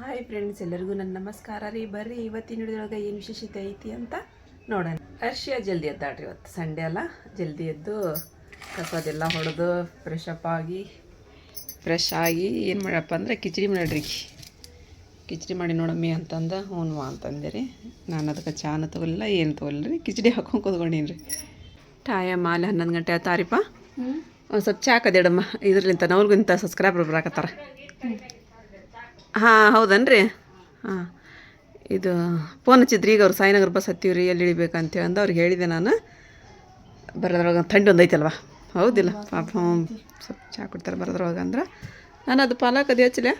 Hi friends ಎಲ್ಲರಿಗೂ ನನ್ನ ನಮಸ್ಕಾರ ರೀ. ಬರ್ರಿ ಇವತ್ತಿನ ಹಿಡಿದೊಳಗೆ ಏನು ವಿಶೇಷತೆ ಐತಿ ಅಂತ ನೋಡೋಣ. ಅರ್ಷಿಯ ಜಲ್ದಿ ಎದ್ದಾಡ್ರಿ ಇವತ್ತು? ಸಂಡೇ ಅಲ್ಲ? ಜಲ್ದಿ ಎದ್ದು ಕಸದೆಲ್ಲ ಹೊಡೆದು ಫ್ರೆಶ್ ಅಪ್ ಆಗಿ ಫ್ರೆಶ್ ಆಗಿ ಏನು ಮಾಡಪ್ಪ ಅಂದ್ರೆ ಕಿಚಡಿ ಮಾಡ್ರಿ. ಕಿಚಡಿ ಮಾಡಿ ನೋಡಮ್ಮಿ ಅಂತಂದು ಹ್ಞೂ ಅಂತಂದೆ ರೀ ನಾನು ಅದಕ್ಕೆ ಚಾನ ತಗೊಲಿಲ್ಲ ಏನು ತೊಗೊಲಿಲ್ಲ ರೀ ಕಿಚಡಿ ಹಾಕೊಂಡು ಕೂತ್ಕೊಂಡೀನಿ ರೀ ಟಾಯಮ್ ಮಾಲೆ ಹನ್ನೊಂದು ಗಂಟೆ ಆತಾರಿಪ್ಪ ಒಂದು ಸ್ವಲ್ಪ ಚಾ ಕದೇಡಮ್ಮ ಇದ್ರಲಿಂತ ನವ್ರಿಗಿಂತ ಸಬ್ಸ್ಕ್ರೈಬರ್ ಬರಾಕತ್ತಾರ. ಹಾಂ ಹೌದನ್ರಿ? ಹಾಂ. ಇದು ಫೋನ್ ಹಚ್ಚಿದ್ರಿ ಈಗ ಅವ್ರು ಸಾಯಿನಗರ ಬಸ್ ಹತ್ತೀವ್ರಿ ಎಲ್ಲಿ ಇಳಿಬೇಕಂತೇಳಿ ಅಂದು ಅವ್ರಿಗೆ ಹೇಳಿದೆ ನಾನು. ಬರೋದ್ರೊಳಗೆ ಥಂಡಿ ಒಂದು ಐತಲ್ವ? ಹೌದಿಲ್ಲ ಪಾಪ ಹ್ಞೂ ಸ್ವಲ್ಪ ಚಾ ಕೊಡ್ತಾರೆ ಬರೋದ್ರೊಳಗೆ ಅಂದ್ರೆ. ನಾನು ಅದು ಪಾಲಕ್ ಅದು ಹಚ್ಚಲೆ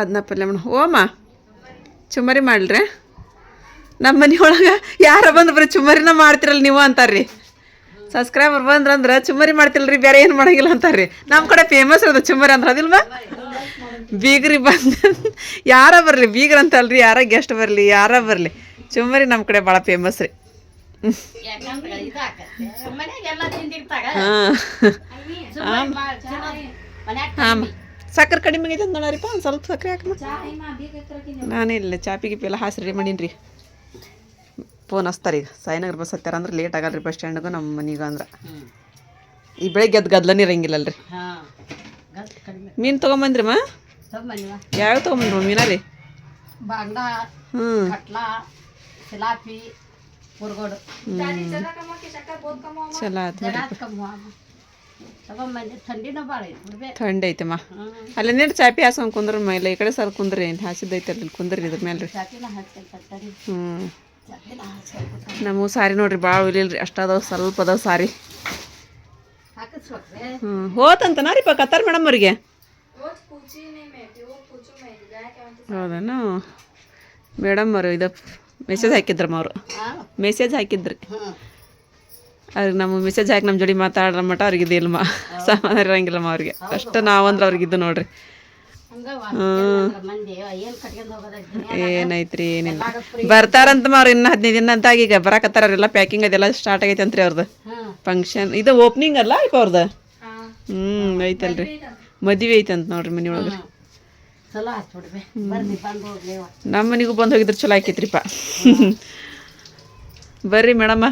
ಅದನ್ನ ಪಲ್ಯ ಮಾಡ. ಓಮ ಚುಮ್ಮರಿ ಮಾಡ್ರಿ ನಮ್ಮ ಮನೆಯೊಳಗೆ ಯಾರ ಬಂದು ಬರೀ ಚುಮ್ಮರಿನ ಮಾಡ್ತಿರಲ್ಲ ನೀವು ಅಂತಾರ್ರಿ. ಸಬ್ಸ್ಕ್ರೈಬರ್ ಬಂದ್ರಂದ್ರೆ ಚುಮ್ಮರಿ ಮಾಡ್ತಿಲ್ರಿ ಬೇರೆ ಏನು ಮಾಡಂಗಿಲ್ಲ ಅಂತಾರ್ರಿ. ನಮ್ಮ ಕಡೆ ಫೇಮಸ್ ಅದು ಚುಮ್ಮರಿ ಅಂದ್ರೆ ಅದಿಲ್ವಾ? ಬೀಗ್ರಿ ಬಂದ ಯಾರ ಬರಲಿ? ಬೀಗ್ರ ಅಂತ ಅಲ್ರಿ. ಯಾರ ಗೆಸ್ಟ್ ಬರಲಿ? ಯಾರ ಬರಲಿ? ಚುಮ್ಮರಿ ನಮ್ಮ ಕಡೆ ಭಾಳ ಫೇಮಸ್ ರೀ. ಹಾಂ. ಸಕ್ಕರೆ ಕಡಿಮೆ ಆಗೈತೆ ನೋಡ್ರಿಪ್ಪ. ಒಂದು ಸ್ವಲ್ಪ ಸಕ್ಕರೆ ಹಾಕಮ್ಮ ನಾನೇ ಇಲ್ಲ ಚಾಪಿ ಗಿಪಿ ಎಲ್ಲ ಹಾಸಿ ರೀ ಮಾಡೀನಿ ಫೋನ್ ಹಚ್ತಾರೆ ಈಗ. ಸಾಯಿನಗರ ಬಸ್ ಹತ್ತಾರ ಅಂದ್ರೆ ಲೇಟ್ ಆಗಲ್ರಿ ಬಸ್ ಸ್ಟ್ಯಾಂಡ್ಗೂ ನಮ್ಮ ಮನೆಗೂ ಅಂದ್ರೆ. ಈ ಬೆಳಿಗ್ಗೆ ಎದ್ದು ಗದ್ಲನೇ ಇರಂಗಿಲ್ಲಲ್ಲ ರೀ ಹಾ. ಗಲ್ ಕಡಿಮೆ. ಮೀನು ತೊಗೊಂಬಂದ್ರಿಮ್ಮ ತಗೊಂಬನ್ನಿವ ಯಾವ್ಯಾವ ಮೀನಾರಿ ಹ್ಞೂ ಕಟ್ಲಾ ಸಿಲಾಪಿ ಥಂಡಿ ಐತಮ್ಮ. ಅಲ್ಲಿ ನೀರು ಚಾಪಿ ಹಾಸ್ಕೊಂಡು ಕುಂದ್ರ ಮೇಲೆ ಈ ಕಡೆ ಸರ್ ಕುಂದ್ರಿ ಹಾಸಿದ್ದೈತೆ ಅಲ್ಲಿ ಕುಂದ್ರಿ ಇದ್ರ ಮೇಲೆ ರೀ. ಹ್ಞೂ ನಮ್ಮ ಸಾರಿ ನೋಡ್ರಿ ಭಾಳ ಉಲಿಲ್ರಿ ಅಷ್ಟು ಅದಾವ ಸ್ವಲ್ಪ ಅದಾವ ಸಾರಿ. ಹ್ಞೂ ಹೋತಂತನಾ ರೀ ಕತ್ತಾರ ಮೇಡಮ್ ಅವ್ರಿಗೆ? ಹೌದನು? ಮೇಡಮ್ ಅವರು ಇದು ಮೆಸೇಜ್ ಹಾಕಿದ್ರಮ್ಮ ಅವರು ಮೆಸೇಜ್ ಹಾಕಿದ್ರಿ. ಅವ್ರಿಗೆ ನಮ್ಮ ಮೆಸೇಜ್ ಹಾಕಿ ನಮ್ಮ ಜೋಡಿ ಮಾತಾಡ್ರ ಮಟ ಅವ್ರಿಗೆ ಇದಿಲ್ಲಮ್ಮ ಸಮಾಧಾನ ಇರಂಗಿಲ್ಲಮ್ಮ ಅವ್ರಿಗೆ ಅಷ್ಟು ನಾವು ಅಂದ್ರೆ ಅವ್ರಿಗೆ ಇದು ನೋಡ್ರಿ. ಏನೈತ್ರಿ ಏನಿಲ್ಲ. ಬರ್ತಾರಂತ ಅವ್ರು ಇನ್ನೂ ಹದಿನೈದು ದಿನ ಅಂತ ಈಗ ಬರಾಕತ್ತಾರ ಅವ್ರೆಲ್ಲ ಪ್ಯಾಕಿಂಗ್ ಅದೆಲ್ಲ ಸ್ಟಾರ್ಟ್ ಆಗೈತೆ ಅಂತ್ರಿ ಅವ್ರದ್ದು ಫಂಕ್ಷನ್ ಇದು ಓಪನಿಂಗ್ ಅಲ್ಲ ಈಗ ಅವ್ರದ್ದು ಹ್ಞೂ ಐತಲ್ರಿ ಮದುವೆ ಐತಂತ ನೋಡ್ರಿ ಹೋಗ್ಲೇವ ನಮ್ಮ ಮನೆಗೂ ಬಂದು ಹೋಗಿದ್ರೆ ಚಲೋ ಆಕೈತ್ರಿಪ್ಪ. ಬರ್ರಿ ಮೇಡಮ್ಮ.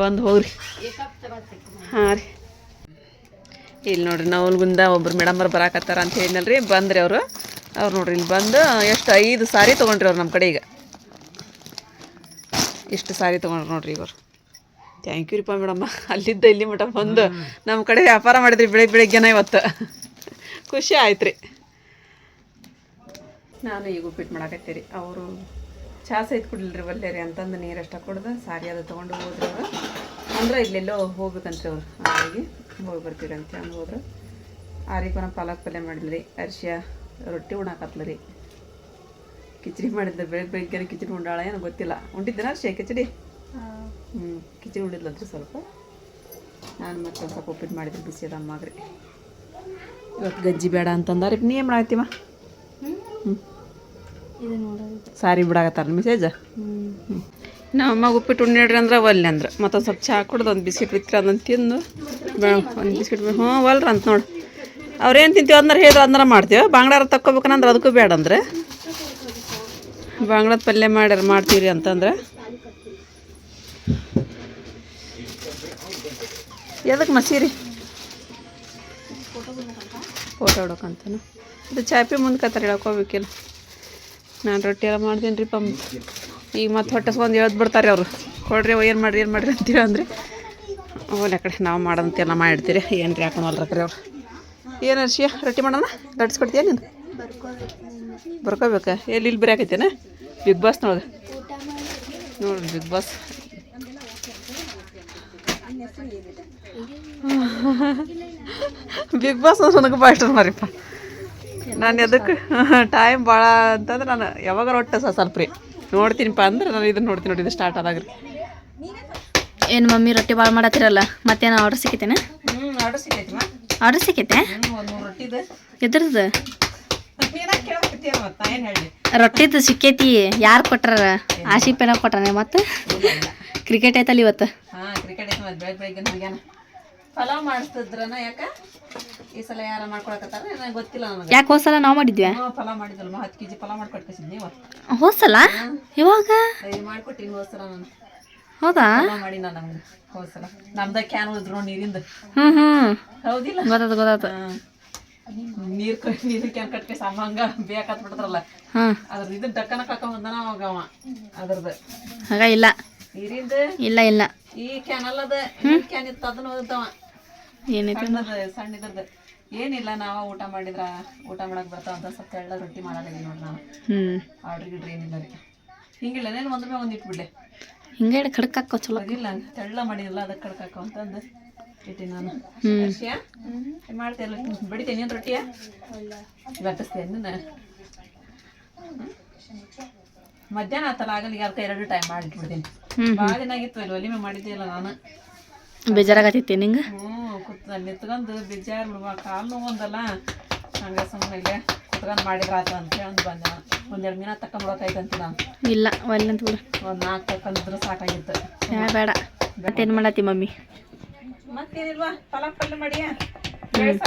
ಬಂದು ಹೋಗ್ರಿ. ಹಾಂ ರೀ. ಇಲ್ಲಿ ನೋಡ್ರಿ ನವಲ್ಗುಂದ ಒಬ್ರು ಮೇಡಮರು ಬರಾಕತ್ತಾರ ಅಂತ ಹೇಳಿನಲ್ರಿ ಬಂದ್ರಿ ಅವರು. ಅವ್ರು ನೋಡ್ರಿ ಇಲ್ಲಿ ಬಂದು ಎಷ್ಟು ಐದು ಸಾರಿ ತೊಗೊಂಡ್ರಿ ಅವ್ರು ನಮ್ಮ ಕಡೆ ಈಗ. ಇಷ್ಟು ಸಾರಿ ತೊಗೊಂಡ್ರು ನೋಡ್ರಿ ಇವರು. ಥ್ಯಾಂಕ್ ಯು ರೀಪಾ ಮೇಡಮ್ಮ ಅಲ್ಲಿದ್ದ ಇಲ್ಲಿ ಮಟ ಬಂದು ನಮ್ಮ ಕಡೆ ವ್ಯಾಪಾರ ಮಾಡಿದ್ರಿ ಬೆಳಿಗ್ಗೆ ಬೆಳಿಗ್ಗೆನ ಇವತ್ತು. ಖುಷಿ ಆಯ್ತು ರೀ ನಾನು ಈಗ ಉಪ್ಪಿಟ್ಟು ಮಾಡಾಕತ್ತೀರಿ ಅವರು ಚಾ ಸಹಿತ ಕುಡ್ಲಿಲ್ರಿ ಒಲ್ಲೆ ರೀ ಅಂತಂದು ನೀರು ಅಷ್ಟ ಕುಡ್ದು ಸಾರಿ ಅದು ತೊಗೊಂಡು ಹೋದ್ರು. ಅವರು ಅಂದ್ರೆ ಇಲ್ಲೆಲ್ಲೋ ಹೋಗ್ಬೇಕಂತ್ರಿ ಅವ್ರು. ಹಾಗಾಗಿ ಹೋಗಿ ಬರ್ತೀವಿ ಅಂತ ಅಂದು ಹೋದ್ರು. ಆರಿಕೊನ ಪಾಲಕ್ ಪಲ್ಯ ಮಾಡಿದ್ರಿ. ಅರ್ಶಿಯ ರೊಟ್ಟಿ ಉಣಾಕತ್ಲ ರೀ ಕಿಚಡಿ ಮಾಡಿದ್ರು ಬೆಳಗ್ಗೆ ಬೆಳಿಗ್ಗೆ ಕಿಚಡಿ ಉಂಡಾಳ ಏನೋ ಗೊತ್ತಿಲ್ಲ. ಉಂಡಿದ್ದೇನ ಅರ್ಶಿಯ ಕಿಚಡಿ? ಕಿಚಡಿ ಉಂಡಿದ್ಲಂತ್ರಿ ಸ್ವಲ್ಪ. ನಾನು ಮತ್ತೊಂದು ಸ್ವಲ್ಪ ಉಪ್ಪಿಟ್ಟು ಮಾಡಿದ್ರಿ ಬಿಸಿ ಅದ ಅಮ್ಮಾಗ್ರಿ. ಇವತ್ತು ಗಜ್ಜಿ ಬೇಡ ಅಂತಂದಾರೆ. ನೀ ಏನು ಮಾಡತ್ತೀವ ಹ್ಞೂ ಸಾರಿ ಬಿಡಾಕತ್ತಾರ ಮೆಸೇಜ್ ನಮ್ಮ ಅಮ್ಮಗೆ ಉಪ್ಪಿಟ್ಟು ಉಣ್ಣಿಡ್ರಿ ಅಂದ್ರೆ ಒಲ್ಲೆ ಅಂದ್ರೆ. ಮತ್ತೊಂದು ಸ್ವಲ್ಪ ಚಹಾ ಕುಡ್ದು ಒಂದು ಬಿಸ್ಕಿಟ್ ಬಿತ್ತರೆ ಅದನ್ನು ತಿಂದು ಒಂದು ಬಿಸ್ಕಿಟ್ ಹ್ಞೂ ಒಲ್ರ ಅಂತ ನೋಡಿ. ಅವ್ರೇನು ತಿಂತೀವಿ ಅಂದ್ರೆ ಹೇಳಿದ್ರೆ ಅಂದ್ರೆ ಮಾಡ್ತೀವಿ. ಬಾಂಗ್ಡಾರ ತಕ್ಕೋಬೇಕಂದ್ರೆ ಅದಕ್ಕೂ ಬೇಡ ಅಂದ್ರೆ. ಬಾಂಗ್ಳದ ಪಲ್ಯ ಮಾಡ್ಯಾರ ಮಾಡ್ತೀವಿ ಅಂತಂದ್ರೆ. ಎದಕ್ಕೆ ಮಸೀರಿ? ಫೋಟೋ ಹೊಡೋಕಂತನು. ಇದು ಚಾಪಿ ಮುಂದೆ ಕತ್ತಾರೆ ಹೇಳ್ಕೋಬೇಕಿಲ್ಲ ನಾನು ರೊಟ್ಟಿ ಎಲ್ಲ ಮಾಡ್ತೀನಿ ರೀ ಪಂಪ್ ಈಗ ಮತ್ತೆ ಹೊಟ್ಟಸ್ಕೊಂಡು ಹೇಳ್ದು ಬಿಡ್ತಾರೆ ಅವರು. ಕೊಡ್ರಿ ಏನು ಮಾಡಿರಿ ಏನು ಮಾಡಿರಿ ಅಂತೀವಿ ಅಂದರೆ ಓಲೆ ಕಡೆ ನಾವು ಮಾಡೋದಂತೆಲ್ಲ ಮಾಡಿರ್ತೀರಿ. ಏನು ರೀ ಹಾಕೊಂಡಲ್ರಕ್ರಿ ಅವ್ರು. ಏನು ಅರ್ಷಿಯ ರೊಟ್ಟಿ ಮಾಡೋಣ? ದಡ್ಸ್ಕೊಡ್ತೀಯ ನೀನು? ಬರ್ಕೋಬೇಕಾ. ಎಲ್ಲಿ, ಇಲ್ಲಿ ಬರೀ ಬಿಗ್ ಬಿಗ್ ಬಾಸ್ನೊಳಗೆ ನೋಡ್ರಿ ಬಿಗ್ ಬಾಸ್ ಬಿಗ್ ಬಾಸ್ ನನಗೆ ಭಾಳ ಇಷ್ಟ ಮಾರಿಪ್ಪ. ನಾನು ಎದಕ್ಕೆ ಟೈಮ್ ಭಾಳ ಅಂತಂದ್ರೆ ನಾನು ಯಾವಾಗ ಒಟ್ಟು ಸ್ವಲ್ಪ ರೀ ನೋಡ್ತೀನಿಪ್ಪ ಅಂದ್ರೆ ನಾನು ಇದನ್ನ ನೋಡ್ತೀನಿ ನೋಡಿ ಇದು ಸ್ಟಾರ್ಟ್ ಆದಾಗ ರೀ ಏನು ಮಮ್ಮಿ ರೊಟ್ಟಿ ಭಾಳ ಮಾಡತ್ತಿರಲ್ಲ ಮತ್ತೇನು ಆರ್ಡರ್ ಸಿಕ್ಕೈತೇನ? ಆರ್ಡರ್ ಸಿಕ್ಕೈತೆ? ಎದ್ರದ್ದು? ರೊಟ್ಟಿದ್ದು ಸಿಕ್ಕೈತಿ ಯಾರು ಕೊಟ್ಟಾರ ಆಶಿಪೇನ ಕೊಟ್ಟಾನೆ ಮತ್ತೆ? ಕ್ರಿಕೆಟ್ ಐತಲ್ಲ ಇವತ್ತು? ಪಲಾವ್ ಮಾಡಿಸ್ತಿದ್ರನ ಯಾಕ? ಈ ಸಲ ಯಾರ ಮಾಡ್ಕೊಳಕತ್ತಾರ? ನನಗೆ ಗೊತ್ತಿಲ್ಲ ನನಗೆ. ಯಾಕೆ ಹೋಸಲ ನಾವು ಮಾಡಿದ್ವಿ? ಹ್ಞೂ ಪಲಾವ್ ಮಾಡಿದ್ರಲ್ಲ ಹತ್ತು ಕೆ ಜಿ ಪಲಾವ್ ಮಾಡ್ಕೊಟ್ಕಸಿದ್ ನೀವು? ಹೋಸಲ ಇವಾಗ? ಮಾಡ್ಕೊಟ್ಟಿನಿ ಹೋದ ಸಲ ನಾನು. ಹೌದಾ? ಮಾಡಿ ನಾನು ನಮ್ಗೆ ಹೋದ ಸಲ. ನಮ್ದ ಕ್ಯಾನ್ ಉಳಿದ್ರು ನೀರಿಂದ. ಹ್ಞೂ ಹ್ಞೂ ಹೌದಿಲ್ಲ? ಗೊತ್ತದ ಗೊತ್ತಾತು ನೀರು ಕಟ್ ನೀರು ಕ್ಯಾನ್ ಕಟ್ಕೆ ಹಂಗ ಬೇಕಾತ್ ಬಿಡ್ತಾರಲ್ಲ. ಹಾಂ. ಅದ್ರ ಇದನ್ನ ಟಕ್ಕನ ಕರ್ಕೊಂಡ್ ಬಂದನ ಅವಾಗ ಅವ ಅದ್ರದ್ದು ಹಾಗ ಇಲ್ಲ. ನೀರಿಂದ? ಇಲ್ಲ ಇಲ್ಲ. ಈ ಕ್ಯಾನ್ ಅಲ್ಲದ ಕ್ಯಾನ್ ಇತ್ತು ಅದನ್ನ ಓದತ್ತವ ಏನೈತಿ ಸಣ್ಣದ ಏನಿಲ್ಲ ನಾವ ಊಟ ಮಾಡಿದ್ರ ಊಟ ಮಾಡಕ್ ಬರ್ತಾವ ಅಂತ ಸ್ವಲ್ಪ ತೆಳ್ಳ ರೊಟ್ಟಿ ಮಾಡಾಕತ್ತೀನಿ ನೋಡಿ ನಾನು. ಹ್ಞೂ ಆರ್ಡ್ರ್ ಗಿಡ್ರಿ ಏನಿಲ್ಲ ರೀ. ಹಿಂಗಿಲ್ಲ ನೇನು ಮೇಲೆ ಒಂದು ಇಟ್ಬಿಡ್ಲೆ. ಹಿಂಗೆ ಕಡಕ್ ಹಾಕೋ ಚಲೋ. ಇಲ್ಲ ತೆಳ್ಳ ಮಾಡಿಲ್ಲ ಅದಕ್ಕೆ ಕಡ್ಕಾಕ ಅಂತಂದು ಇಟ್ಟಿ ನಾನು. ಅರ್ಶಿಯ ಮಾಡ್ತೀಯಲ್ಲ? ಬಡಿತೇನೆ ಏನು ರೊಟ್ಟಿಯ? ಲಟ್ಟಿಸ್ತೇನೆ ನಾನು ಮಧ್ಯಾಹ್ನ ಆತಲ್ಲ ಆಗಲಿಗೆ ಅದಕ್ಕೆ ಎರಡು ಟೈಮ್ ಮಾಡಿಟ್ಬಿಡ್ತೀನಿ. ಭಾಳ ದಿನ ಆಗಿತ್ತು ಇಲ್ಲಿ ಒಲಿಮೆ ಮಾಡಿದ್ದೆ ಇಲ್ಲ ನಾನು. ಬೇಜಾರಾಗತ್ತೈತಿ ನಿಂಗೆ? ಹ್ಞೂ ಕುತ್ ನಿತ್ಕೊಂಡು ಬಿಜಾರ್ ಬಿಡುವ ಕಾಲು ನೋವೊಂದಲ್ಲ. ಹಂಗೆ ಸುಮ್ಮನೆ ಇಲ್ಲೇ ಕುತ್ಕೊಂಡು ಮಾಡಿದ್ರ ಆತ ಅಂತ ಹೇಳಿ ಬಂದೆ ನಾನು. ಒಂದೆರಡು ದಿನ ತಕೊಂಡ್ಬಿಡೋಕಾಯ್ತಂತ ನಾನು. ಇಲ್ಲ ಒಲ್ಲೆ ಅಂತ ಬಿಡು ಒಂದು ನಾಲ್ಕು ತಕೊಂಡಿದ್ರು ಸಾಕಾಗಿತ್ತು. ಬೇಡ. ಮತ್ತೇನು ಮಾಡತ್ತಿ ಮಮ್ಮಿ? ಮತ್ತೇನಿಲ್ವಾ? ಪಲಾವ್ ಪಲ್ಯ ಮಾಡಿಯ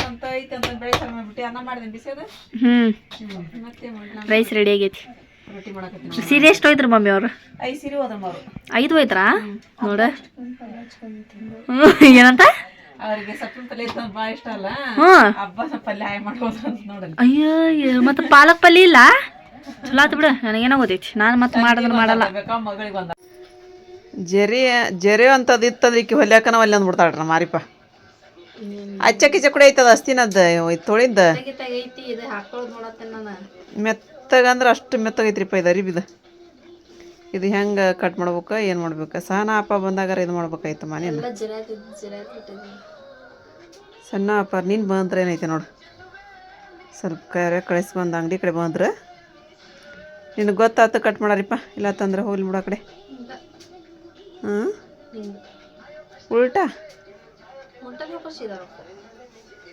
ಅಂತ ಐತೆ ಅಂತ ಬೆಳೆಸಾರ ಮಾಡ್ಬಿಟ್ಟು ಅನ್ನ ಮಾಡಿದೆ ಬಿಸಿಯೋದು. ಹ್ಞೂ ಹ್ಞೂ ಮತ್ತೆ ರೈಸ್ ರೆಡಿ ಆಗೈತಿ. ಸೀರೆ ಎಷ್ಟು ಹೋಯ್ತ್ರಿ ಮಮ್ಮಿ ಅವರು? ಐದು ಸೀರೆ ಹೋದ್ರಮ್ಮ ಅವರು ಐದು ಹೋಯ್ತ್ರಾ? ನೋಡ. ಏನಂತ? ಅವರಿಗೆ ಸೊಪ್ಪಿನ ಪಲ್ಯ ಇತ್ತು ಇಷ್ಟ ಅಲ್ಲ? ಹಬ್ಬನ ಪಲ್ಯ ಅಂತ ನೋಡಲಿ ಅಯ್ಯೋ ಮತ್ತೆ ಪಾಲಕ್ ಪಲ್ಯ ಇಲ್ಲ? ಚಲೋ ಆತು ಬಿಡು ನನಗೇನೋ ಗೊತ್ತೈತಿ. ನಾನು ಮತ್ತೆ ಮಾಡಿದ್ರೆ ಮಾಡಲ್ಲ. ಮಗಳಿಗೆ ಬಂದ ಜರಿ ಜರಿ ಅಂತದ್ ಇತ್ತಂದ್ರೆ ಈಕಿ ಹೊಲ್ಯಾಕನ ಒಲ್ಲೆ ಅಂದ್ಬಿಡ್ತಾಳ್ರ ಮಾರಿಪ ಅಚ್ಚ ಕಿಚ್ಚ ಕೂಡ ಐತದ ಅಸ್ತಿನದ ತೊಳಿದ? ಮೆತ್ತಗಂದ್ರೆ ಅಷ್ಟು ಮೆತ್ತಗೈತ್ರಿಪ್ಪ ಇದು ಅರಿಬಿದ. ಇದು ಹೆಂಗೆ ಕಟ್ ಮಾಡ್ಬೇಕು ಏನು ಮಾಡ್ಬೇಕು? ಸಹನ ಅಪ್ಪ ಬಂದಾಗಾರ ಇದು ಮಾಡ್ಬೇಕಾಯ್ತು ಮನೇನ ಸಣ್ಣ ವ್ಯಾಪಾರ ನೀನು ಬಂದ್ರೆ ಏನೈತೆ ನೋಡು. ಸ್ವಲ್ಪ ಕರೆ ಬಂದ ಅಂಗಡಿ ಕಡೆ ಬಂದ್ರೆ ನಿನಗೆ ಗೊತ್ತಾತು ಕಟ್ ಮಾಡಾರಿಪ್ಪ ಇಲ್ಲ ತಂದ್ರೆ ಹೋಗ್ಲಿ ಬಿಡು ಕಡೆ. ಹ್ಞೂ ಉಲ್ಟಾ?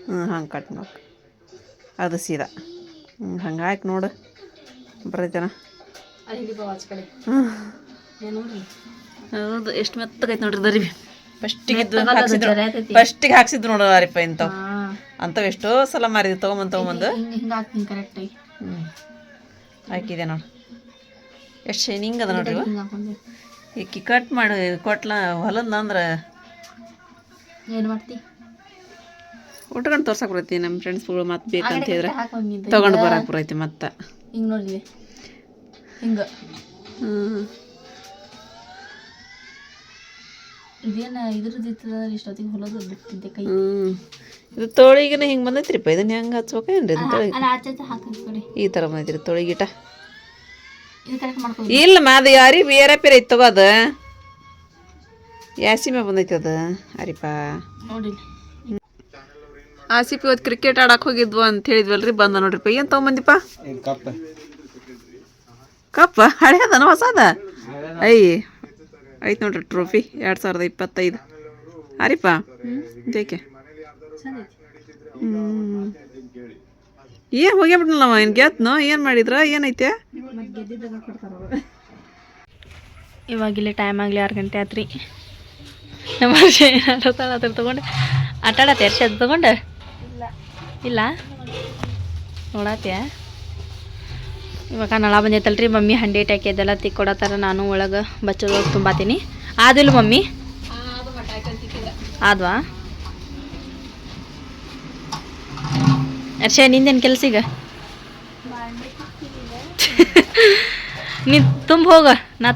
ಹ್ಞೂ ಹಂಗೆ ಕಟ್ ಮಾಡ್ಬೇಕು ಅದು ಸೀದಾ. ಹ್ಞೂ ಹಂಗೆ ಹಾಕಿ ನೋಡು. ಹ್ಞೂ ಹೌದು ಎಷ್ಟು ಮೆತ್ತಗೈತೆ ನೋಡ್ರಿ ದರಿಬಿ. ಫಸ್ಟಿಗೆ ಹಾಕ್ಸಿದ್ರು. ಫಸ್ಟಿಗೆ ಹಾಕ್ಸಿದ್ರು ನೋಡು ಅರಿಪ್ಪ ಇಂಥವು. ಅಂಥವು ಎಷ್ಟೋ ಸಲ ಮಾರಿದ್ವಿ. ತೊಗೊಂಬಂದು ತೊಗೊಂಬಂದು. ಹ್ಞೂ ಹಾಕಿದೆ ನೋಡಿ. ಎಷ್ಟು ಶೈನಿಂಗ್ ಅದ ನೋಡ್ರಿ ಈ ಈಕಿ ಕಟ್ ಮಾಡಿ ಕೊಟ್ಲ ಹೊಲದ ಅಂದ್ರೆ ಏನು ಮಾಡ್ತಿ? ಉಟ್ಕೊಂಡು ತೋರ್ಸಕ್ಕೆ ಬರೈತಿ ನಮ್ಮ ಫ್ರೆಂಡ್ಸ್ಗಳು ಮತ್ತೆ ಬೇಕಂತ ಹೇಳಿದ್ರೆ ತೊಗೊಂಡು ಬರಕ್ಕೆ ಬರೈತಿ ಮತ್ತೆ. ಹಿಂಗೆ ನೋಡಿದ್ವಿ ಹಿಂಗೆ. ಹ್ಞೂ ಇದೇನು ಇದ್ರದ್ದು ಇರ್ತದ ಇಷ್ಟೊತ್ತಿಗೆ ಹೊಲದು ಬಿಟ್ಟಿದ್ದೆ ಕೈ. ಹ್ಞೂ ಇದು ತೊಳಿಗಿನ ಹಿಂಗೆ ಬಂದೈತ್ರಿಪ್ಪ ಇದನ್ನ ಹೆಂಗೆ ಹಚ್ಬೇಕೇನ್ರಿ ಇದು ತೊಳಿಗೆ? ಆಚೆ ಈ ಥರ ಬಂದೈತ್ರಿ ತೋಳಿಗಿಟ ಇದು ಕರೆಕ್ಟ್ ಮಾಡ್ಕೊ ಇಲ್ಲ ಅದು ಯಾರಿ ಬೇರೆ ಬೇರೆ ಇತ್ತು ತಗೋ ಅದು. ಯಾಸಿಮೆ ಬಂದೈತಿ ಅದು ಅರಿಪ ಆಸಿಪಿ ಆಸಿಫ್ ಇವತ್ತು ಕ್ರಿಕೆಟ್ ಆಡಕ್ಕೆ ಹೋಗಿದ್ವು ಅಂತ ಹೇಳಿದ್ವಲ್ರಿ ಬಂದ ನೋಡ್ರಿಪ್ಪ ಏನು ತೊಗೊಂಬಂದಿಪ್ಪ ಕಪ್ಪ? ಹಳೆಯದನ ಹೊಸದ? ಐ ಐತೆ ನೋಡ್ರಿ ಟ್ರೋಫಿ ಎರಡು ಸಾವಿರದ ಇಪ್ಪತ್ತೈದು. ಅರಿಪ ಬೇಕೆ ಹ್ಞೂ ಏನು ಹೋಗ್ಯಾಬಿಟ್ನಲ್ಲವ ಏನು ಗೆತ್ನೋ ಏನು ಮಾಡಿದ್ರ? ಏನೈತೆ? ಇವಾಗ ಇಲ್ಲಿ ಟೈಮ್ ಆಗಲಿ ಆರು ಗಂಟೆ ಆತ್ರಿ. ನಮ್ಮ ಅದ್ರ ತೊಗೊಂಡು ಆಟಾಡತ್ತೆ ಎರ್ಸಿ ಅದು ತೊಗೊಂಡು? ಇಲ್ಲ? ನೋಡತ್ಯ? ಇವಾಗ ನಳ ಬಂದೈತಲ್ರಿ ಮಮ್ಮಿ ಹಂಡಿ ಟಾಕಿದೆಲ್ಲ ತಿಕ್ಕೊಡತ್ತಾರ ನಾನು ಒಳಗೆ ಬಚ್ಚದ ತುಂಬಾತೀನಿ. ಆದಿಲ್ಲ ಮಮ್ಮಿ? ಆದ್ವಾ? ಅರ್ಷ, ನಿಂದೇನು ಕೆಲಸ ಈಗ? ನೀ ತುಂಬ ಹೋಗ ನಾ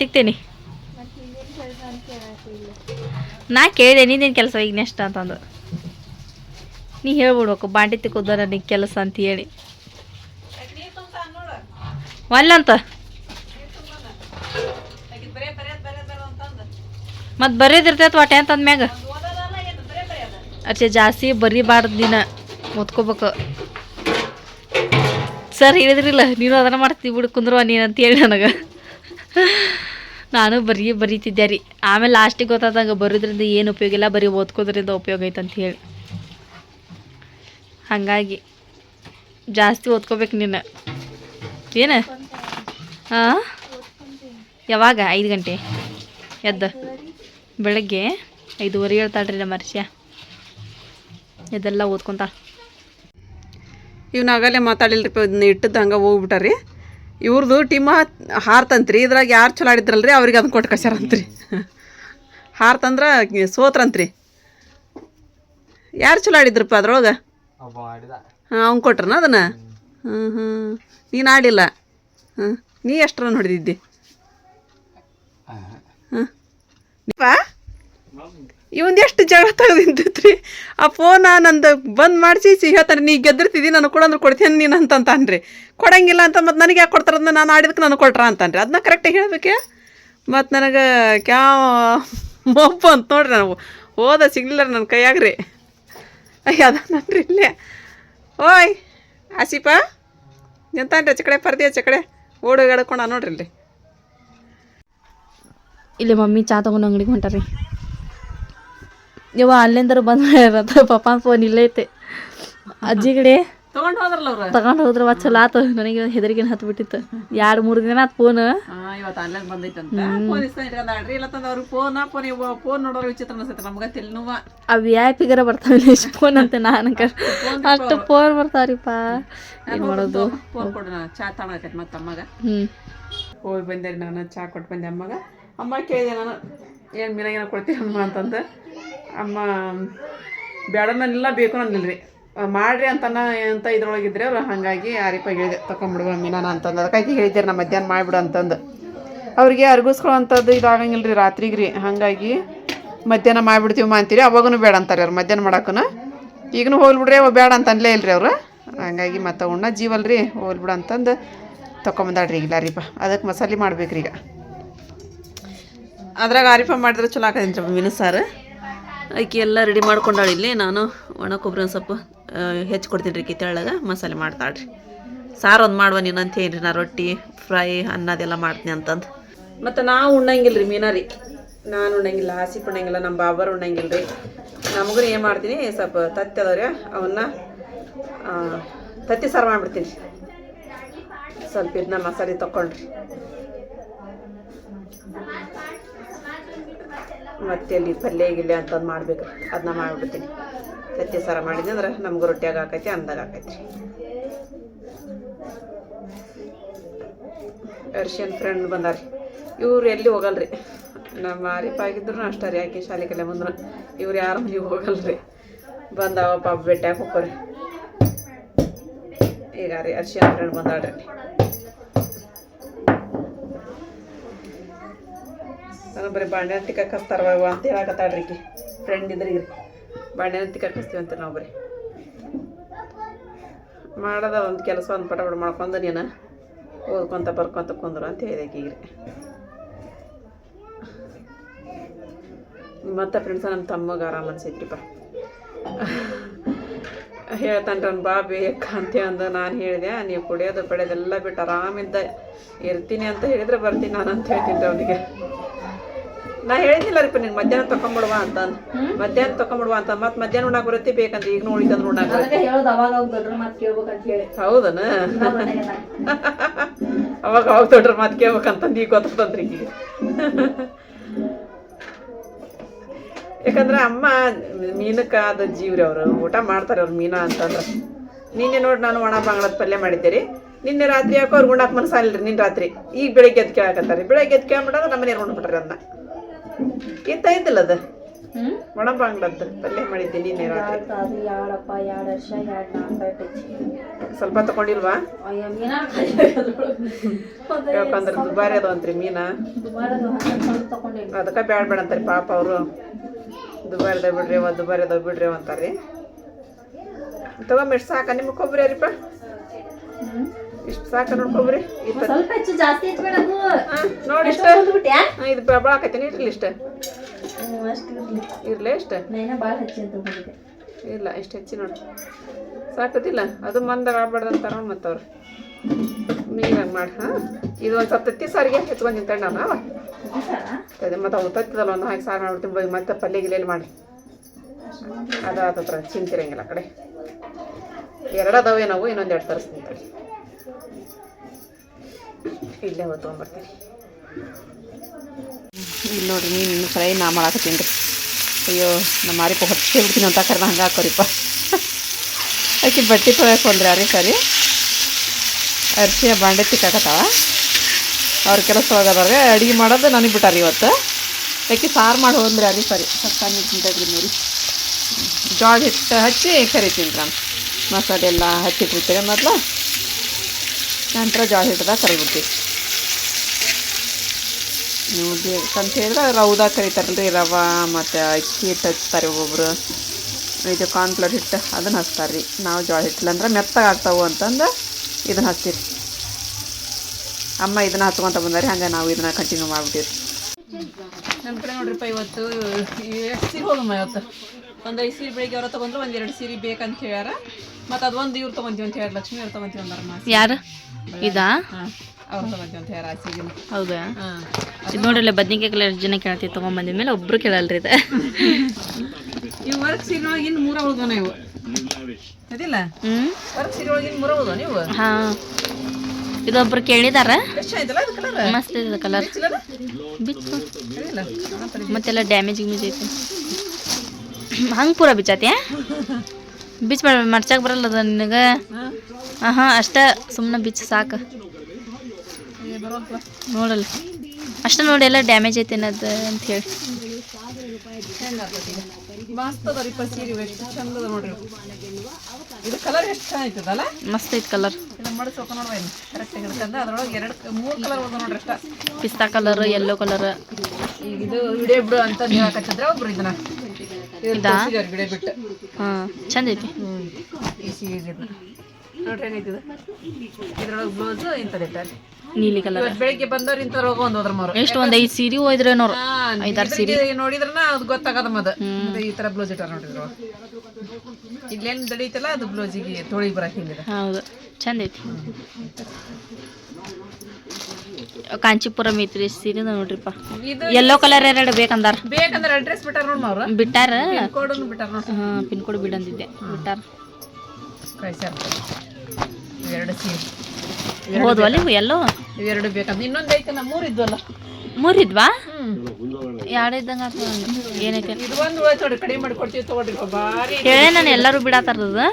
ತಿಕ್ತೇನಿ. ನಾ ಕೇಳಿದೆ, ನಿಂದೇನು ಕೆಲಸ ಈಗ ನೆಕ್ಸ್ಟ್ ಅಂತಂದು. ನೀ ಹೇಳ್ಬಿಡ್ಬೇಕು, ಬಾಂಡಿ ತಿಕ್ಕೋದ ನನಗೆ ಕೆಲಸ ಅಂತ ಹೇಳಿ. ಒಲ್ಲಂತ. ಮತ್ತು ಬರೀದಿರ್ತೈತೆ ಒಟ್ಟೆ ಅಂತಂದ ಮ್ಯಾಗ? ಅಚ್ಚೆ ಜಾಸ್ತಿ ಬರೀಬಾರ್ದು ದಿನ ಓದ್ಕೋಬೇಕು. ಸರ್ ಹೇಳಿದ್ರಿಲ್ಲ, ನೀನು ಅದನ್ನ ಮಾಡ್ತೀವಿ ಬಿಡು ಕುಂದ್ರುವ ನೀನು ಅಂತೇಳಿ ನನಗೆ. ನಾನು ಬರೀ ಬರೀತಿದ್ದೆ ರೀ. ಆಮೇಲೆ ಲಾಸ್ಟಿಗೆ ಗೊತ್ತಾದಂಗೆ ಬರೋದ್ರಿಂದ ಏನು ಉಪಯೋಗ ಇಲ್ಲ, ಬರೀ ಓದ್ಕೋದ್ರಿಂದ ಉಪಯೋಗ ಐತೆ ಅಂತ ಹೇಳಿ. ಹಾಗಾಗಿ ಜಾಸ್ತಿ ಓದ್ಕೋಬೇಕು ನೀನು. ಏನು? ಹಾಂ ಯಾವಾಗ? ಐದು ಗಂಟೆ. ಎದ್ದ. ಬೆಳಗ್ಗೆ ಐದುವರೆ ಹೇಳ್ತಾಳ್ರಿ ನಮ್ಮ ಹರ್ಷ ಇದೆಲ್ಲ ಓದ್ಕೊಂತಾಳ ಇವ್ನ ಆಗಲೇ ಮಾತಾಡಿಲ್ರಿ ಇದನ್ನ ಇಟ್ಟದ್ದು ಹಂಗೆ ಹೋಗ್ಬಿಟ್ಟಾರಿ. ಇವ್ರದ್ದು ಟೀಮ ಹಾರ್ತಂತ್ರಿ. ಇದ್ರಾಗ ಯಾರು ಚಲೋ ಆಡಿದ್ರಲ್ರಿ ಅವ್ರಿಗೆ ಅದನ್ನ ಕೊಟ್ಟು ಕಳ್ಸ್ಯಾರಂತ್ರಿ. ಹಾರ್ತಂದ್ರೆ ಸೋತ್ರಂತ್ರಿ. ಯಾರು ಚಲೋ ಆಡಿದ್ರಪ್ಪ ಅದ್ರೊಳಗೆ? ಹಾಂ ಅವ್ನು ಕೊಟ್ರನ ಅದನ್ನು? ಹ್ಞೂ ಹ್ಞೂ ನೀನು ಆಡಿಲ್ಲ. ಹಾಂ? ನೀ ಎಷ್ಟು ರನ್ ಹೊಡೆದಿದ್ದಿ? ಹಾಂ? ಎಷ್ಟು ಜಗಳ ತೆಗೆದಿಂತೈತ್ರಿ ಆ ಫೋನ ನಂದು ಬಂದ್ ಮಾಡಿಸಿ ಹೇಳ್ತಾನೆ ನೀ ಗೆದ್ದಿರ್ತಿದ್ದಿ ನಾನು ಕೊಡಂದ್ರೆ ಕೊಡ್ತೀನಿ ನೀನು ಅಂತ ಅಂತಾನ್ರಿ. ಕೊಡಂಗಿಲ್ಲ ಅಂತ ಮತ್ತೆ ನನಗೆ ಯಾಕೆ ಕೊಡ್ತಾರನ್ನ ನಾನು ಆಡಿದಕ್ಕೆ ನಾನು ಕೊಟ್ರ ಅಂತಾನ್ರಿ. ಅದನ್ನ ಕರೆಕ್ಟಾಗಿ ಹೇಳ್ಬೇಕೆ? ಮತ್ತು ನನಗೆ ಕ್ಯಾವ ಮೊಬ್ಬು ಅಂತ ನೋಡ್ರಿ ನಾವು. ಹೋದ ಸಿಗ್ಲಿಲ್ಲ ನನ್ನ ಕೈಯಾಗ್ರಿ. ಅಯ್ಯ ಅದ ನನ್ರಿ ಇಲ್ಲೇ. ಓಯ್ ಆಸಿಪ ಎಂತಾನ್ರಿ ಆಚೆ ಕಡೆ? ಪರ್ದಿ ಆಚೆ ಕಡೆ? ಓಡಿ ನೋಡ್ರಿ ಇಲ್ಲಿ. ಇಲ್ಲಿ ಮಮ್ಮಿ ಚಾ ತಗೊಂಡು ಅಂಗಡಿಗೆ ಹೊಂಟಾರಿ. ಯವ್ವ, ಅಲ್ಲಿಂದರೂ ಬಂದ್ ಪಾಪ ಫೋನ್ ಇಲ್ಲೇ ಐತೆ ಅಜ್ಜಿ ಕಡೆ ತೊಗೊಂಡು ಹೋದ್ರಲ್ಲ ಅವರು? ತಗೊಂಡು ಹೋದ್ರ ಚಲೋ ಆತು. ನನಗೆ ಹೆದರಿಕೆ ಹತ್ತು ಬಿಟ್ಟಿತ್ತು ಎರಡು ಮೂರು ದಿನ ಆತ್ ಫೋನ್ ಆ ಇವತ್ತು ಆನ್ಲೈನ್ ಬಂದೈತಂತ. ಫೋನ್ ಇಸ್ಕೊಂಡಿರ್ರಿ ಇಲ್ಲ ತಂದ ಅವ್ರಿಗೆ ಫೋನ್ ಫೋನ್ ಫೋನ್ ನೋಡೋರು ವಿಚಿತ್ರ ಅನ್ಸತ್ತೆ. ನಮ್ಗೆ ತಲೆನೋವ ಆ ವಿ ಐ ಪಿಗರ ಬರ್ತಾವಿಲ್ಲ ಫೋನ್ ಅಂತ ನಾನು ಅಷ್ಟು ಫೋನ್ ಬರ್ತಾವ್ರಿಪ್ಪ. ಏನು ಮಾಡೋದು? ಫೋನ್ ಕೊಡು ನಾನು ಚಾ ತಗೊಳಕೈತೆ ಮತ್ತೆ ಅಮ್ಮಗ. ಹ್ಞೂ ಹೋಗಿ ಬಂದೆ ನಾನು ಚಾ ಕೊಟ್ಟು ಬಂದೆ ಅಮ್ಮಗ. ಅಮ್ಮ ಕೇಳಿದೆ ನಾನು ಏನು ಮೀನಾಗ ಕೊಡ್ತೀರಮ್ಮ? ಅಂತಂದು. ಅಮ್ಮ ಬೇಡ ನಾನೆಲ್ಲ ಬೇಕು ನನ್ನಿಲ್ರಿ ಮಾಡ್ರಿ ಅಂತನ, ಅಂತ ಇದ್ರೊಳಗಿದ್ರೆ ಅವ್ರು ಹಾಗಾಗಿ ಆರಿಪ ಹೇಳಿದೆ. ತಗೊಂಬಿಡುವ ಮೀನಾನ ಅಂತಂದು. ಅದಕ್ಕಾಗಿ ಹೇಳಿದ್ದಾರೆ ನಮ್ಮ ಮಧ್ಯಾಹ್ನ ಮಾಡಿಬಿಡು ಅಂತಂದು. ಅವ್ರಿಗೆ ಅರ್ಗಿಸ್ಕೊಳ್ಳೋಂಥದ್ದು ಇದಾಗಂಗಿಲ್ಲ ರೀ ರಾತ್ರಿಗೆ ರೀ ಹಾಗಾಗಿ ಮಧ್ಯಾಹ್ನ ಮಾಡಿಬಿಡ್ತೀವಿ ಅಂತೀರಿ. ಅವಾಗೂ ಬೇಡ ಅಂತಾರೆ ಅವ್ರು ಮಧ್ಯಾಹ್ನ ಮಾಡೋಕ್ಕೂ ಈಗನೂ ಹೋಗ್ಬಿಡ್ರಿ ಅವ ಬೇಡ ಅಂತ ಅನ್ಲೇ ಇಲ್ರಿ ಅವರು. ಹಂಗಾಗಿ ಮತ್ತೆ ಉಣ್ಣ ಜೀವಲ್ರಿ, ಹೋಗ್ಬಿಡು ಅಂತಂದು ತಗೊಂಬಂದಾಳ್ರಿ ಈಗ ಲಾರಿಪ. ಅದಕ್ಕೆ ಮಸಾಲೆ ಮಾಡ್ಬೇಕ್ರಿ ಈಗ ಅದ್ರಾಗ ಆರಿಪ ಮಾಡಿದ್ರೆ ಚಲೋ ಆಗ್ತದೆ ಮೀನು ಸಾರು? ಆಕೆ ಎಲ್ಲ ರೆಡಿ ಮಾಡ್ಕೊಂಡಾಳಿಲ್ಲಿ ನಾನು ಒಣ ಕೊಬ್ಬರಿ ಒಂದು ಸ್ವಲ್ಪ ಕೊಡ್ತೀನಿ ರೀ ತೆಳ್ಳಗೆ ಮಸಾಲೆ ಮಾಡ್ತಾಳ್ರಿ. ಸಾರು ಒಂದು ಮಾಡುವ ನೀನು ಅಂತ ರೀ ನಾ ರೊಟ್ಟಿ, ಫ್ರೈ ಅನ್ನದೆಲ್ಲ ಮಾಡ್ತೀನಿ ಅಂತಂದು. ಮತ್ತು ನಾವು ಉಣ್ಣಂಗಿಲ್ಲ ರೀ ಮೀನಾರಿ ನಾನು ಉಣ್ಣಂಗಿಲ್ಲ ಹಸಿ ಉಣ್ಣಂಗಿಲ್ಲ ನಮ್ಮ ಬಾಬರು ಉಣ್ಣಂಗಿಲ್ಲ ರೀ. ನಮಗೂ ಏನು ಮಾಡ್ತೀನಿ, ಸ್ವಲ್ಪ ತತ್ತಿ ಅವನ್ನ ತತ್ತಿ ಸಾರು ಮಾಡಿಬಿಡ್ತೀನಿ. ಸ್ವಲ್ಪ ಇದನ್ನ ಮಸಾಲೆ ತಗೊಂಡ್ರಿ ಮತ್ತೆ ಅಲ್ಲಿ ಪಲ್ಯ ಗಿಲ್ಯ ಅಂತಂದು ಮಾಡ್ಬೇಕು ಅದನ್ನ ಮಾಡಿಬಿಡ್ತೀನಿ. ತತ್ತಿ ಸಾರ ಮಾಡಿದ್ವಿ ಅಂದ್ರೆ ನಮ್ಗೆ ರೊಟ್ಟಿಯಾಗ ಹಾಕೈತಿ ಅಂದಾಗ ಹಾಕೈತಿ ಫ್ರೆಂಡ್ ಬಂದಾರಿ ಇವ್ರು ಎಲ್ಲಿ ಹೋಗಲ್ರಿ? ನಮ್ಮ ಅರಿಪ ಆಗಿದ್ರು ಅಷ್ಟೇ ರೀ, ಆಕೆ ಶಾಲೆ ಕಲೆ ಬಂದ್ರು ಇವ್ರು ಯಾರ ಮನೆಗೆ ಹೋಗಲ್ರಿ? ಬಂದಾವ ಪಾಪ ಬೆಟ್ಟಾಗ ಹೋಗ್ರಿ ಈಗ ರೀ ಅರ್ಶಿಯನ್ ಫ್ರೆಂಡ್ ಬಂದಾಡ್ರಿ ನಾನು ಬರೀ ಬಾಂಡೆ ತಿಕ್ಕ ಕಸ್ತಾರವ ಅಂತ ಹೇಳಕತ್ತಾಳ್ರಿ ಫ್ರೆಂಡ್ ಫ್ರೆಂಡ್ ಇದ್ರಿಗೆ ಬಾಂಡೆ ಅಂತ ಕರ್ಕಿಸ್ತೀವಿ ಅಂತ ನಾವು ಬರೀ. ಮಾಡೋದ ಒಂದು ಕೆಲಸ ಒಂದು ಪಟ ಪಟ ಮಾಡ್ಕೊಂಡು ನೀನು. ಓದ್ಕೊಂತ ಬರ್ಕೊಂತ ಕುಂದ್ರು ಅಂತ ಹೇಳಿದೆ ಮತ್ತೆ ಫ್ರೆಂಡ್ಸ ನಮ್ಮ ತಮ್ಮಗೆ ಆರಾಮ ಅನ್ಸೈತ್ರಿಪ್ಪ ಹೇಳ್ತಾನ್ರಿ ನನ್ನ ಬಾ ಬೇಕ ಅಂತ ಅಂದ ನಾನು ಹೇಳಿದೆ, ನೀವು ಕುಡಿಯೋದು ಪಡೆಯೋದೆಲ್ಲ ಬಿಟ್ಟು ಆರಾಮಿಂದ ಇರ್ತೀನಿ ಅಂತ ಹೇಳಿದ್ರೆ ಬರ್ತೀನಿ ನಾನು ಅಂತ ಹೇಳ್ತೀನಿ ಅವನಿಗೆ. ನಾ ಹೇಳಿದ್ನಿಲ್ಲ ರೀಪ್ಪ ನಿನ್ ಮಧ್ಯಾಹ್ನ ತಕೊಂಬಿಡುವ ಅಂತ ಅಂದ್. ಮಧ್ಯಾಹ್ನ ತಕೊಂಬಿಡುವ ಅಂತ ಮತ್ ಮಧ್ಯಾಹ್ನ ಉಣ್ಣಾಕ ಬರುತ್ತೆ ಬೇಕಂತ ಈಗ ಉಳಿತಂದ್ರ ಉಣ್ಣಾಕ ಹೇಳೋದು ಅವಾಗ ಅವಾಗ ದೊಡ್ಡ ಮಾತು ಕೇಳ್ಬೇಕಂತ ಹೇಳಿ. ಹೌದನ? ಅವಾಗ ಅವಾಗ ದೊಡ್ಡ ಮಾತು ಕೇಳ್ಬೇಕಂತಂದು ಈಗ ಗೊತ್ತಾಗ್ತದ್ರಿ ಈಗ. ಯಾಕಂದ್ರೆ ಅಮ್ಮ ಮೀನಕ್ಕ ಅದ ಜೀವ್ರಿ ಅವರು. ಊಟ ಮಾಡ್ತಾರೆ ಅವ್ರು ಮೀನ ಅಂತಂದ್ರೆ. ನಿನ್ನೆ ನೋಡಿ ನಾನು ಒಣ ಬಾಂಗ್ಳದ ಪಲ್ಯ ಮಾಡಿದ್ದೆ ರೀ. ನಿನ್ನೆ ರಾತ್ರಿ ಯಾಕೋ ಅವ್ರು ಉಣ್ಣಾಕ ಮನಸ್ಸಾಗಿಲ್ರಿ ನಿನ್ನ ರಾತ್ರಿ. ಈಗ ಬೆಳಿಗ್ಗೆ ಎದ್ದು ಕೇಳಕತ್ತಾರೆ ಬೆಳಗ್ಗೆ ಎದ್ದು ಕೇಳ್ಬಿಟ್ಟಾಗ ನಮ್ಮನೇರು ಉಣ್ಬಿಟ್ರಿ ಅದನ್ನ. ಇತ್ತ ಐತಲ್ಲ ಅದು? ಬಾಂಗ್ಳದ್ದು ಪಲ್ಯ ಮಾಡಿದ್ದೆ ನಿನ್ನೆ ರಾತ್ರಿ. ಅದು ಎರಡಪ್ಪ ಎರಡು ವರ್ಷ ಎರಡು ನಾಲ್ಕು ಸ್ವಲ್ಪ ತಗೊಂಡಿಲ್ವಾ? ಯಾಕಂದ್ರೆ ದುಬಾರಿ ಅದು ಅಂತ್ರಿ ಮೀನ. ಅದಕ್ಕೆ ಬ್ಯಾಡ ಬೇಡ ಅಂತಾರೆ ಪಾಪ ಅವರು. ದುಬಾರಿ ಅದಾವ ಬಿಡ್ರಿ ಅವ ದುಬಾರಿ ಅದಾವ ಬಿಡ್ರಿ ಅಂತಾರೆ. ತಗೊಂಬಿಟ್ಟು ಸಾಕ ನಿಮ್ಗೆ ಕೊಬ್ಬರಿ ಅರಿಪ ಇಷ್ಟು ಸಾಕು ನೋಡ್ಕೊಬ್ರಿ ಸ್ವಲ್ಪ ಹೆಚ್ಚು ಜಾಸ್ತಿ ಹೆಚ್ಚು ನೋಡಿ ಇಷ್ಟ. ಇದು ಪ್ರಬಳ ಬಳಾಕತ್ತೀನಿ ಇರ್ಲಿ ಇಷ್ಟ. ಇರಲಿ. ಇಷ್ಟ. ಭಾಳ ಹೆಚ್ಚು ಅಂತ ಇಲ್ಲ ಇಷ್ಟು ಹೆಚ್ಚಿ ನೋಡಿ. ಸಾಕತಿಲ್ಲ ಅದು ಮಂದಾಗ ಆಗ್ಬಾರ್ದು ಅಂತಾರ ಮತ್ತು ಅವ್ರು ನೀರಂಗೆ ಮಾಡಿ ಹಾಂ? ಇದು ಒಂದು ಸ್ವಲ್ಪ ತತ್ತಿ ಸಾರಿಗೆ ಎತ್ಕೊಂಡು ನಾನು ಅವ ಅದೇ ಮತ್ತು ಅವು ತತ್ತಿದಲ್ಲ ಒಂದು ಹಾಕಿ ಸಾರು ಮಾಡ್ಬಿಡ್ತೀನಿ ಮತ್ತೆ ಪಲ್ಯ ಗಿಲೆಯಲ್ಲಿ ಮಾಡಿ. ಅದಾದ್ರ ಆತತ್ರ ಚಿಂತಿರಂಗಿಲ್ಲ ಆ ಕಡೆ. ಎರಡು ಅದಾವೆ ನಾವು ಇನ್ನೊಂದು ಎರಡು ತರಿಸ್ತೀನಿ ಇಲ್ಲೇ ಹೊತ್ಕೊಂಡ್ಬರ್ತೀನಿ ಇಲ್ಲಿ ನೋಡ್ರಿ, ನೀನು ಫ್ರೈ ನಾ ಮಾಡಾಕತ್ತೀನಿ ರೀ. ಅಯ್ಯೋ, ನಮ್ಮ ಮಾರಿಪ ಹೊಟ್ಟೆ ಬಿಡ್ತೀನಿ ಅಂತ ಕರ್ನ ಹಂಗೆ ಹಾಕೋರಿಪ್ಪ. ಆಕೆ ಬಟ್ಟೆ ತೊಳ್ಯಕ್ಕೆ ಹೋದ್ರಿ ಅರಿ ಸರಿ? ಅರ್ಶಿಯ ಬಾಂಡೆ ತಿಕ್ಕಾಕತ್ತಾವ ಅವ್ರ ಕೆಲಸ ಒಳಗದವ್ರೆ ಅಡುಗೆ ಮಾಡೋದು ನನಗೆ ಬಿಟ್ಟಾರ ಇವತ್ತು. ಆಕೆ ಸಾರು ಮಾಡಿ ಹೋದ್ರೆ ಅರಿ ಸರಿ? ಸಕ್ಕ ತಿಂತಾಯಿದ್ರಿ ನೋಡಿ. ಜಾಡ್ ಹಿಟ್ಟು ಹಚ್ಚಿ ಕರಿತೀನಿ ನಾನು. ಮಸಾಲೆ ಎಲ್ಲ ಹಚ್ಚಿಟ್ಟಿರ್ತೀರಿ ಮೊದಲು. ನಂತರ ಜೋಳ ಹಿಟ್ಟದಾಗ ಕರಿಬಿಡ್ತೀವಿ. ನೀವು ಅಂತ ಹೇಳಿದ್ರೆ ರೌದ ಕರಿತಾರಲ್ರಿ ರವೆ ಮತ್ತು ಅಕ್ಕಿ ಹಿಟ್ಟು ಹಚ್ತಾರೆ ಒಬ್ಬೊಬ್ರು. ಇದು ಕಾರ್ನ್ಫ್ಲವರ್ ಹಿಟ್ಟು ಅದನ್ನು ಹಚ್ತಾರೆ ರೀ ನಾವು ಜೋಳ ಹಿಟ್ಟಿಲ್ಲ ಅಂದ್ರೆ ಮೆತ್ತಗೆ ಆಗ್ತಾವೆ ಅಂತಂದು ಇದನ್ನು ಹಚ್ತೀರಿ. ಅಮ್ಮ ಇದನ್ನು ಹಚ್ಕೊತ ಬಂದಾರೆ ಹಂಗೆ ನಾವು ಇದನ್ನು ಕಂಟಿನ್ಯೂ ಮಾಡ್ಬಿಟ್ಟಿರಿ ನಮ್ಮ ಕಡೆ ನೋಡ್ರಿಪ್ಪ ಇವತ್ತು ಎಷ್ಟು ಸೀರೆ ಹೋಗಮ್ಮ ಇವತ್ತು? ಒಂದು ಐದು ಸೀರೆ ಬೆಳಿಗ್ಗೆ ಅವ್ರ ತೊಗೊಂಡ್ರು ಒಂದು ಎರಡು ಸೀರೆ ಬೇಕಂತ ಹೇಳ್ಯಾರ. ಮತ್ತು ಅದೊಂದು ಇವ್ರು ತೊಗೊಂತೀವಿ ಅಂತ ಹೇಳಿ ಲಕ್ಷ್ಮಿ ಅವ್ರು ತೊಗೊಂತೀವಿ ಅಂದಾರಮ್ಮ ಯಾರು? ಇದಾ? ಹಾಂ. ಹೌದಾ? ಹಾಂ. ಇದು ನೋಡ್ರಲ್ಲ ಬದ್ನಿಕಾಯಿ ಕಲರ್ ಜನ ಕೇಳ್ತೀವಿ ತೊಗೊಂಬಂದಿದ್ಮೇಲೆ ಒಬ್ರು ಕೇಳಲ್ರಿ ಇದೆ. ಇವು ವರ್ಕ್ ಸೀರೆ ಒಳಗೆ ಇನ್ನು ಮೂರ ಉಳ್ದವ ಇವು ಅದಿಲ್ಲ? ಹ್ಞೂ ವರ್ಕ್ ಸೀರೆ ಒಳಗೆ ಇನ್ನು ಮೂರ ಉಳ್ದವ ನೀವು? ಹಾಂ. ಇದೊಬ್ರು ಕೇಳಿದಾರ? ಮಸ್ತ್ ಇದೆ ಕಲರ್. ಬಿಚ್ಚು. ಮತ್ತೆಲ್ಲ ಡ್ಯಾಮೇಜ್ ಗಿಮೇಜ್ ಐತಿ. ಹಂಗೆ ಪೂರ ಬಿಚ್ಚಾತಿ ಬಿಚ್ ಮರ್ಚಾಕ್ ಬರಲ್ಲ ಅದು ನಿನಗೆ? ಹಾಂ ಹಾಂ ಅಷ್ಟ ಸುಮ್ಮನೆ ಬಿಚ್ಚ ಸಾಕು. ನೋಡಲ್ಲ. ಅಷ್ಟ ನೋಡಿ ಎಲ್ಲ ಡ್ಯಾಮೇಜ್ ಐತಿ ಅನ್ನೋದು ಅಂತ ಹೇಳಿ. ಮಸ್ತ್ ಐತ್ colour pista colour yellow colour ಇದು ವಿಡಿಯೋ ಬಿಡು ಅಂತ ಹೇಳಕತ್ತಿದ್ರೆ ಒಬ್ರು ಇದನ್ನ. ಇದಾ? ವಿಡಿಯೋ ಬಿಟ್ಟು. ಹಾಂ ಚಂದ ಐತಿ. ಈ ಸೀರೆ ನೋಡ್ರಿ ಹೆಂಗೈತಿದು? ಇದ್ರೊಳಗೆ ಬ್ಲೌಸು ಇಂಥದ್ದು ನೀಲಿ ಕಲರ್. ಬೆಳಿಗ್ಗೆ ಬಂದವ್ರು ಇಂಥವ್ರು ಒಂದು ಹೋದ್ರ ಮಾರು. ಎಷ್ಟು ಒಂದು ಐದು ಸೀರೆ ಹೋಯ್ದ್ರೇನೋರು ಐದಾರು ಸೀರೆ. ನೋಡಿದ್ರನ ಅದು ಗೊತ್ತಾಗದ ಮದ. ಈ ತರ ಬ್ಲೌಸ್ ಇಟ್ಟಾರ ನೋಡಿದ್ರು ಇಲ್ಲೇನ್ ದಡೀತಲ್ಲ ಅದು ಬ್ಲೌಸಿಗೆ ತೊಳಿ ಬರಕ್ಕೆ ಹಿಂಗಿದೆ. ಹೌದು. ಚಂದ ಐತಿ. ಕಾಂಚೀಪುರಂ ಐತ್ರಿ ಸೀರೆ ನೋಡ್ರಿಪ್ಪ. ಎಲ್ಲೋ ಯೆಲ್ಲೋ ಕಲರ್ ಎರಡು ಬೇಕಂದಾರ. ಬೇಕಂದ್ರೆ ಅಡ್ರೆಸ್ ಬಿಟ್ಟಾರ ನೋಡ್ ಅವ್ರ ಹಾಂ ಪಿನ್ ಕೋಡ್ ಬಿಡಂದಿದ್ದೆ ಬಿಟ್ಟಾರ. ಎರಡು ಸೀರೆ. ಹೋದ್ವಲ್ಲ ಎಲ್ಲೋ? ಇವೆರಡು ಬೇಕಂದ್ರೆ ಇನ್ನೊಂದು ಐತೆ ಮೂರು ಇದ್ವಲ್ಲ ಮೂರಿದ್ವಾ ಆಗ್ತದ ಏನೈತೆ? ಹೇಳೇ ನಾನು ಎಲ್ಲರೂ ಬಿಡಾತಾರದ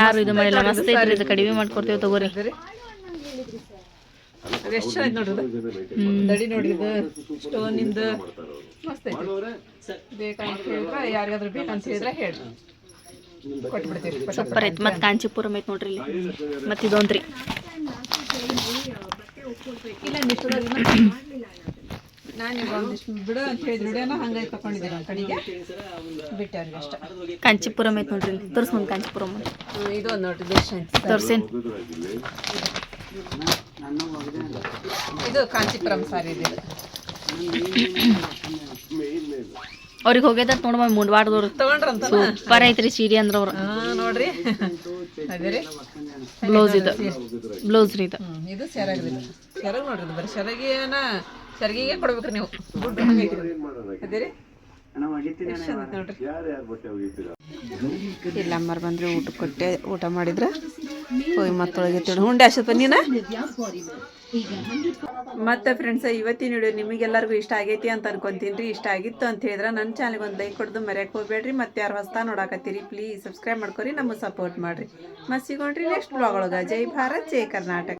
ಯಾರು ಇದು ಮಾಡಿಲ್ಲ ಮಸ್ತ್ ಐತ್ರಿ ಇದು ಕಡಿಮೆ ಮಾಡ್ಕೊಡ್ತೀವಿ ತಗೋರಿ. ಸೂಪರ್ ಐತಿ. ಮತ್ತೆ ಕಾಂಚಿಪುರಂ ಐತಿ ನೋಡ್ರಿ ಇಲ್ಲಿ. ಮತ್ತೆ ಇದೊಂದ್ರಿ. ಕಾಂಚೀಪುರಂ ಐತೆ ನೋಡ್ರಿ ಇಲ್ಲಿ. ಕಾಂಚಿಪುರಂ ಇದು ನೋಡ್ರಿ ತೋರ್ಸೇನ್ ಇದು ಕಾಂಚಿಪುರಂ ಸಾರಿ ಇದು. ಅವ್ರಿಗೆ ಹೋಗ್ಯದ ನೋಡುವ ಮುಂಡ್ವಾಡ್ದವ್ರು. ಸೂಪರ್ ಐತ್ರಿ ಸೀರೆ ಅಂದ್ರ ಅವ್ರು ನೋಡ್ರಿ. ಬ್ಲೌಸ್ ಇದು ಬ್ಲೌಸ್ ರೀ ಇದು ಇದು ಸೆರಗ್. ಸೆರಗ್ ನೋಡ್ರಿ ಬರೀ ಬರೀ ಸೆರಗಿನ ಸೆರಗಿಗೆ ಕೊಡ್ಬೇಕು ನೀವು. ಇಲ್ಲಮ್ಮರ್ ಅದೇ ರೀ. ಇಲ್ಲ ಅಮ್ಮರು ಬಂದ್ರೆ ಊಟ ಕೊಟ್ಟೆ ಊಟ ಮಾಡಿದ್ರ ಹೋಗಿ ಮತ್ತೊಳಗೆ ತಿಳಿ ಹುಂಡೆ ಅಷ್ಟಪ್ಪ ನೀನ ಮತ್ತೆ ಫ್ರೆಂಡ್ಸ್ ಇವತ್ತಿನ ವಿಡಿಯೋ ನಿಮಗೆಲ್ಲರಿಗೂ ಇಷ್ಟ ಆಗೈತಿ ಅಂತ ಅನ್ಕೊಂತೀನಿ ರೀ. ಇಷ್ಟ ಆಗಿತ್ತು ಅಂತ ಹೇಳಿದ್ರೆ ನನ್ನ ಚಾನಲ್ಗೆ ಒಂದು ಲೈಕ್ ಕೊಡ್ದು ಮರ್ಯಾಕೆ ಹೋಗ್ಬೇಡ್ರಿ. ಮತ್ತೆ ಯಾರು ಹೊಸ್ತಾ ನೋಡಾಕತ್ತೀರಿ ಪ್ಲೀಸ್ ಸಬ್ಸ್ಕ್ರೈಬ್ ಮಾಡ್ಕೊರಿ ನಮಗೆ ಸಪೋರ್ಟ್ ಮಾಡ್ರಿ. ಮತ್ತೆ ಸಿಗೋಣ್ರಿ ನೆಕ್ಸ್ಟ್ ಬ್ಲಾಗ್ ಒಳಗೆ. ಜೈ ಭಾರತ್ ಜೈ ಕರ್ನಾಟಕ.